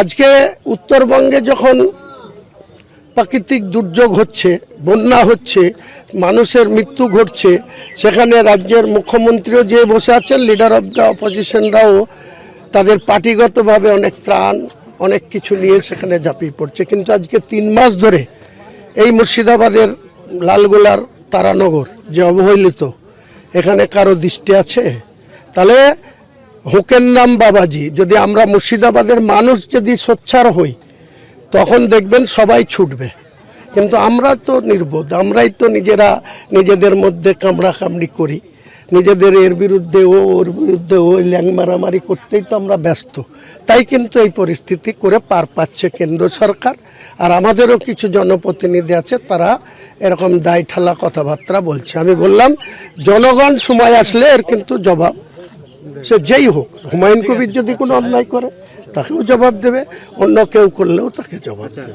আজকে উত্তরবঙ্গে যখন প্রাকৃতিক দুর্যোগ হচ্ছে, বন্যা হচ্ছে, মানুষের মৃত্যু ঘটছে, সেখানে রাজ্যের মুখ্যমন্ত্রীও যে বসে আছেন লিডার অফ দ্য অপোজিশনরাও তাদের পার্টিগতভাবে অনেক ত্রাণ, অনেক কিছু নিয়ে সেখানে ঝাঁপিয়ে পড়ছে। কিন্তু আজকে তিন মাস ধরে এই মুর্শিদাবাদের লালগোলার তারানগর যে অবহেলিত, এখানে কারও দৃষ্টি আছে? তাহলে হুকের নাম বাবাজি। যদি আমরা মুর্শিদাবাদের মানুষ যদি সোচ্চার হই, তখন দেখবেন সবাই ছুটবে। কিন্তু আমরা তো নির্বোধ, আমরাই তো নিজেরা নিজেদের মধ্যে কামড়া কামড়ি করি। নিজেদের এর বিরুদ্ধে ও ওর বিরুদ্ধে ও ল্যাং মারামারি করতেই তো আমরা ব্যস্ত। তাই কিন্তু এই পরিস্থিতি করে পার পাচ্ছে কেন্দ্র সরকার। আর আমাদেরও কিছু জনপ্রতিনিধি আছে, তারা এরকম দায় ঠালা কথাবার্তা বলছে। আমি বললাম, জনগণ সময় আসলে এর কিন্তু জবাব। সে যেই হোক, হুমায়ুন কবির যদি কোনো অন্যায় করে, তাকেও জবাব দেবে, অন্য কেউ করলেও তাকে জবাব দেবে।